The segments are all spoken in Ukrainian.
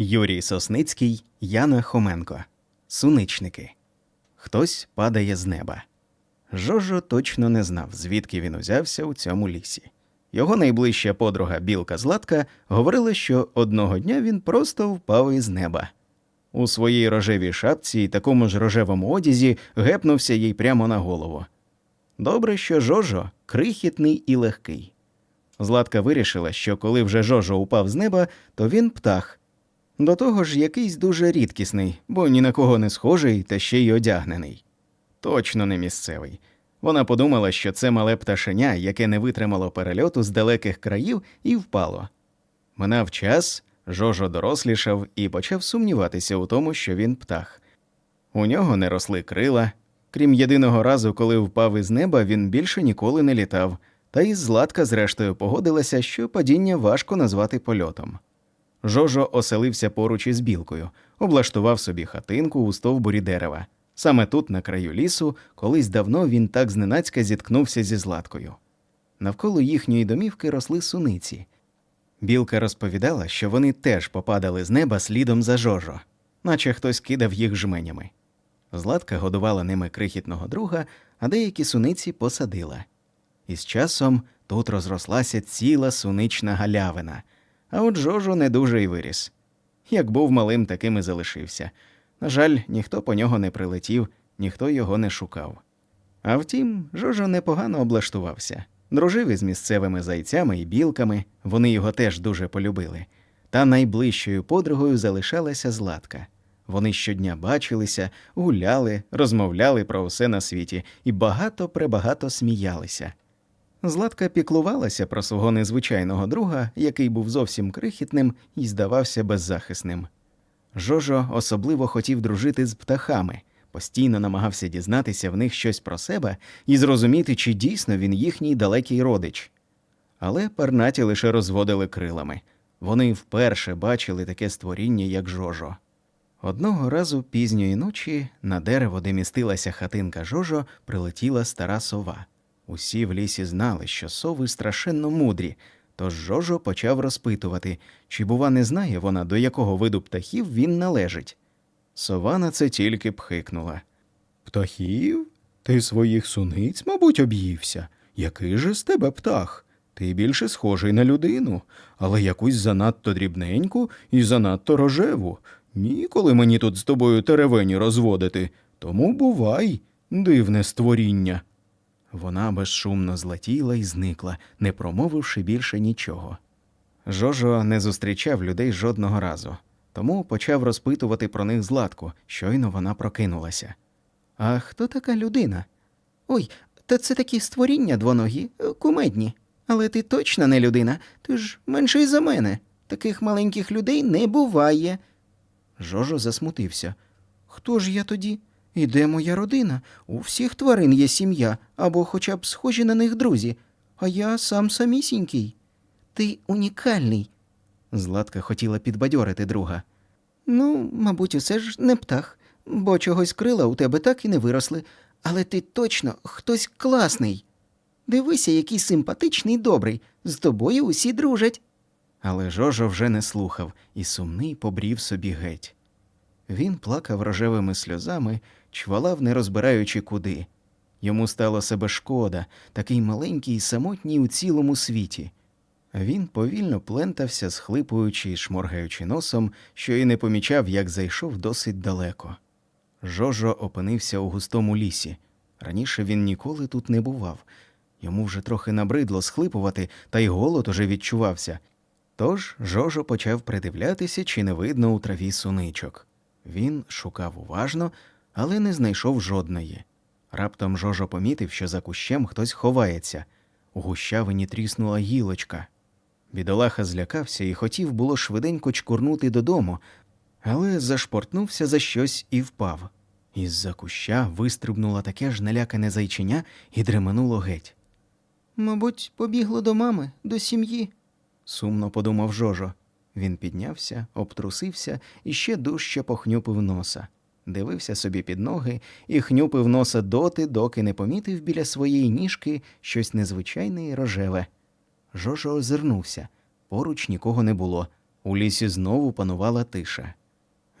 Юрій Сосницький, Яна Хоменко. Суничники. Хтось падає з неба. Жожо точно не знав, звідки він узявся у цьому лісі. Його найближча подруга Білка Златка говорила, що одного дня він просто впав із неба. У своїй рожевій шапці і такому ж рожевому одязі гепнувся їй прямо на голову. Добре, що Жожо крихітний і легкий. Златка вирішила, що коли вже Жожо упав з неба, то він птах. До того ж, якийсь дуже рідкісний, бо ні на кого не схожий та ще й одягнений. Точно не місцевий. Вона подумала, що це мале пташеня, яке не витримало перельоту з далеких країв і впало. Минав час, Жожо дорослішав і почав сумніватися у тому, що він птах. У нього не росли крила. Крім єдиного разу, коли впав із неба, він більше ніколи не літав, та й Златка зрештою погодилася, що падіння важко назвати польотом. Жожо оселився поруч із білкою, облаштував собі хатинку у стовбурі дерева. Саме тут, на краю лісу, колись давно він так зненацька зіткнувся зі Златкою. Навколо їхньої домівки росли суниці. Білка розповідала, що вони теж попадали з неба слідом за Жожо, наче хтось кидав їх жменями. Златка годувала ними крихітного друга, а деякі суниці посадила. І з часом тут розрослася ціла сунична галявина, а от Жожо не дуже й виріс. Як був малим, таким і залишився. На жаль, ніхто по нього не прилетів, ніхто його не шукав. А втім, Жожо непогано облаштувався. Дружив із місцевими зайцями і білками, вони його теж дуже полюбили. Та найближчою подругою залишалася Златка. Вони щодня бачилися, гуляли, розмовляли про все на світі і багато-пребагато сміялися. Златка піклувалася про свого незвичайного друга, який був зовсім крихітним і здавався беззахисним. Жожо особливо хотів дружити з птахами, постійно намагався дізнатися в них щось про себе і зрозуміти, чи дійсно він їхній далекий родич. Але пернаті лише розводили крилами. Вони вперше бачили таке створіння, як Жожо. Одного разу пізньої ночі на дерево, де містилася хатинка Жожо, прилетіла стара сова. Усі в лісі знали, що сови страшенно мудрі, тож Жожо почав розпитувати, чи, бува, не знає вона, до якого виду птахів він належить. Сова на це тільки пхикнула. Птахів? Ти своїх суниць, мабуть, об'ївся. Який же з тебе птах? Ти більше схожий на людину, але якусь занадто дрібненьку і занадто рожеву. Ніколи мені тут з тобою теревені розводити. Тому бувай, дивне створіння. Вона безшумно злетіла і зникла, не промовивши більше нічого. Жожо не зустрічав людей жодного разу, тому почав розпитувати про них златку, щойно вона прокинулася. А хто така людина? Ой, та це такі створіння двоногі, е, кумедні. Але ти точно не людина, ти ж менший за мене. Таких маленьких людей не буває. Жожо засмутився. Хто ж я тоді? І де моя родина? У всіх тварин є сім'я або хоча б схожі на них друзі, а я сам самісінький. Ти унікальний. Златка хотіла підбадьорити друга. Ну, мабуть, усе ж не птах, бо чогось крила у тебе так і не виросли, але ти точно хтось класний. Дивися, який симпатичний добрий, з тобою усі дружать. Але Жожо вже не слухав і сумний побрів собі геть. Він плакав рожевими сльозами, чвалав, не розбираючи куди. Йому стало себе шкода, такий маленький і самотній у цілому світі. Він повільно плентався, схлипуючи і шморгаючи носом, що й не помічав, як зайшов досить далеко. Жожо опинився у густому лісі. Раніше він ніколи тут не бував. Йому вже трохи набридло схлипувати, та й голод уже відчувався. Тож Жожо почав придивлятися, чи не видно у траві суничок. Він шукав уважно, але не знайшов жодної. Раптом Жожо помітив, що за кущем хтось ховається. У гущавині тріснула гілочка. Бідолаха злякався і хотів було швиденько чкурнути додому, але зашпортнувся за щось і впав. Із-за куща вистрибнуло таке ж налякане зайченя і дременуло геть. Мабуть, побігло до мами, до сім'ї, сумно подумав Жожо. Він піднявся, обтрусився і ще дужче похнюпив носа. Дивився собі під ноги і хнюпив носа доти, доки не помітив біля своєї ніжки щось незвичайне і рожеве. Жожо озирнувся. Поруч нікого не було. У лісі знову панувала тиша.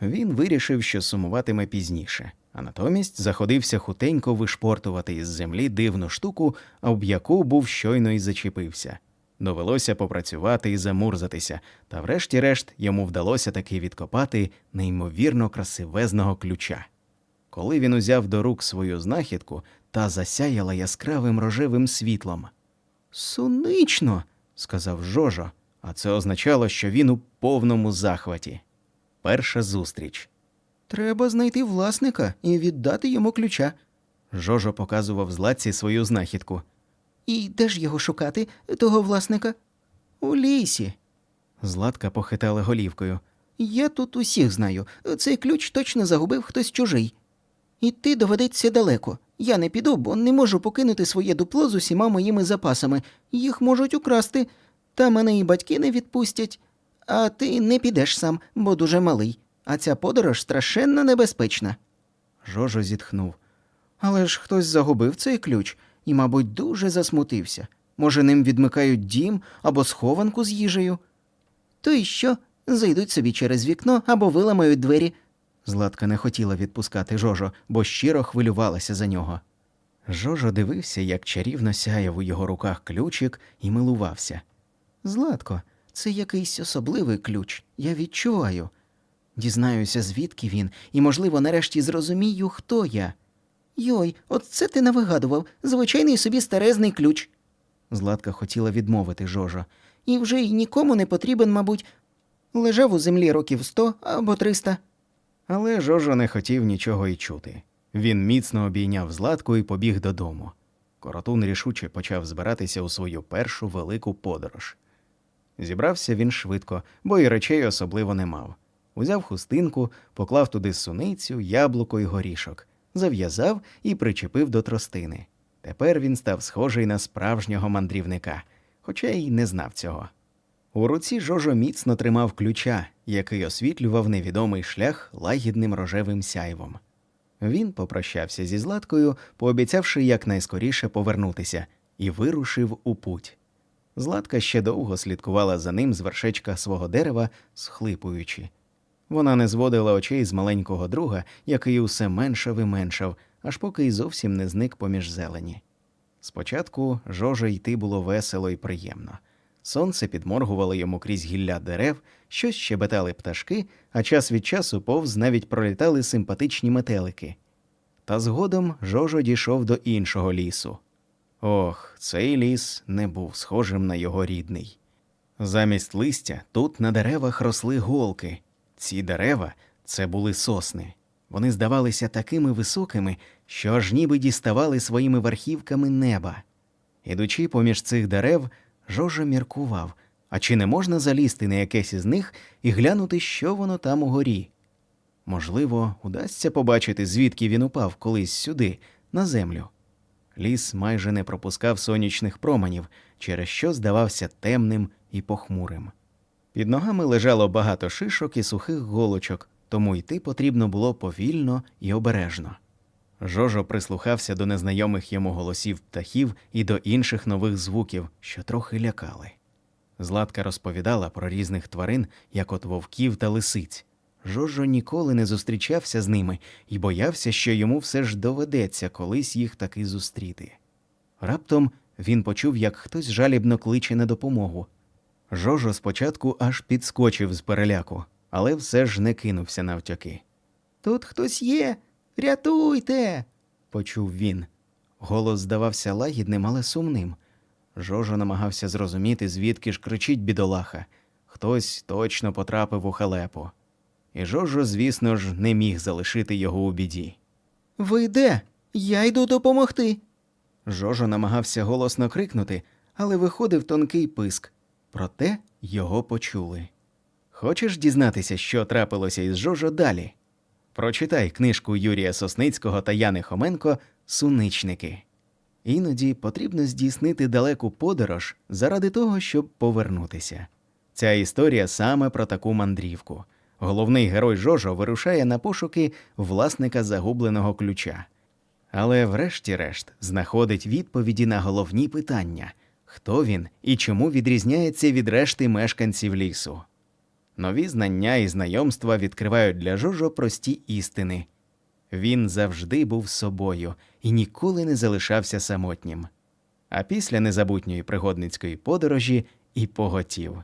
Він вирішив, що сумуватиме пізніше, а натомість заходився хутенько вишпортувати із землі дивну штуку, об яку був щойно і зачепився. Довелося попрацювати і замурзатися, та врешті-решт йому вдалося таки відкопати неймовірно красивезного ключа. Коли він узяв до рук свою знахідку, та засяяла яскравим рожевим світлом. Сунично, сказав Жожо, а це означало, що він у повному захваті. Перша зустріч. Треба знайти власника і віддати йому ключа. Жожо показував златці свою знахідку. І де ж його шукати, того власника? У лісі. Златка похитала голівкою. Я тут усіх знаю. Цей ключ точно загубив хтось чужий. Іти доведеться далеко. Я не піду, бо не можу покинути своє дупло з усіма моїми запасами. Їх можуть украсти, та мене і батьки не відпустять. А ти не підеш сам, бо дуже малий. А ця подорож страшенно небезпечна. Жожо зітхнув. Але ж хтось загубив цей ключ і, мабуть, дуже засмутився. Може, ним відмикають дім або схованку з їжею. То й що? Зайдуть собі через вікно або виламають двері. Златка не хотіла відпускати Жожо, бо щиро хвилювалася за нього. Жожо дивився, як чарівно сяяв у його руках ключик і милувався. Златко, це якийсь особливий ключ, я відчуваю. Дізнаюся, звідки він, і, можливо, нарешті зрозумію, хто я. Йой, от це ти навигадував, звичайний собі старезний ключ. Златка хотіла відмовити Жожо. І вже й нікому не потрібен, мабуть, лежав у землі років сто або триста. Але Жожо не хотів нічого й чути. Він міцно обійняв Златку і побіг додому. Коротун рішуче почав збиратися у свою першу велику подорож. Зібрався він швидко, бо й речей особливо не мав. Узяв хустинку, поклав туди суницю, яблуко й горішок, зав'язав і причепив до тростини. Тепер він став схожий на справжнього мандрівника, хоча й не знав цього. У руці Жожо міцно тримав ключа, який освітлював невідомий шлях лагідним рожевим сяйвом. Він попрощався зі Златкою, пообіцявши якнайскоріше повернутися, і вирушив у путь. Златка ще довго слідкувала за ним з вершечка свого дерева, схлипуючи. Вона не зводила очей з маленького друга, який усе меншав і меншав, аж поки й зовсім не зник поміж зелені. Спочатку жоже йти було весело і приємно. Сонце підморгувало йому крізь гілля дерев, щось щебетали пташки, а час від часу повз навіть пролітали симпатичні метелики. Та згодом Жожо дійшов до іншого лісу. Ох, цей ліс не був схожим на його рідний. Замість листя тут на деревах росли голки. Ці дерева це були сосни. Вони здавалися такими високими, що аж ніби діставали своїми верхівками неба. Ідучи поміж цих дерев, Жожа міркував, а чи не можна залізти на якесь із них і глянути, що воно там угорі? Можливо, удасться побачити, звідки він упав колись сюди, на землю. Ліс майже не пропускав сонячних променів, через що здавався темним і похмурим. Під ногами лежало багато шишок і сухих голочок, тому йти потрібно було повільно і обережно. Жожо прислухався до незнайомих йому голосів птахів і до інших нових звуків, що трохи лякали. Златка розповідала про різних тварин, як от вовків та лисиць. Жожо ніколи не зустрічався з ними і боявся, що йому все ж доведеться колись їх таки зустріти. Раптом він почув, як хтось жалібно кличе на допомогу. Жожо спочатку аж підскочив з переляку, але все ж не кинувся навтяки. Тут хтось є, рятуйте. почув він. Голос здавався лагідним, але сумним. Жожо намагався зрозуміти, звідки ж кричить бідолаха. Хтось точно потрапив у халепу. І Жожо, звісно ж, не міг залишити його у біді. Ви де? Я йду допомогти. Жожо намагався голосно крикнути, але виходив тонкий писк. Проте його почули. Хочеш дізнатися, що трапилося із Жожо далі? Прочитай книжку Юрія Сосницького та Яни Хоменко Суничники. Іноді потрібно здійснити далеку подорож заради того, щоб повернутися. Ця історія саме про таку мандрівку. Головний герой Жожо вирушає на пошуки власника загубленого ключа. Але, врешті-решт, знаходить відповіді на головні питання хто він і чому відрізняється від решти мешканців лісу. Нові знання і знайомства відкривають для Жожо прості істини. Він завжди був собою і ніколи не залишався самотнім. А після незабутньої пригодницької подорожі і поготів.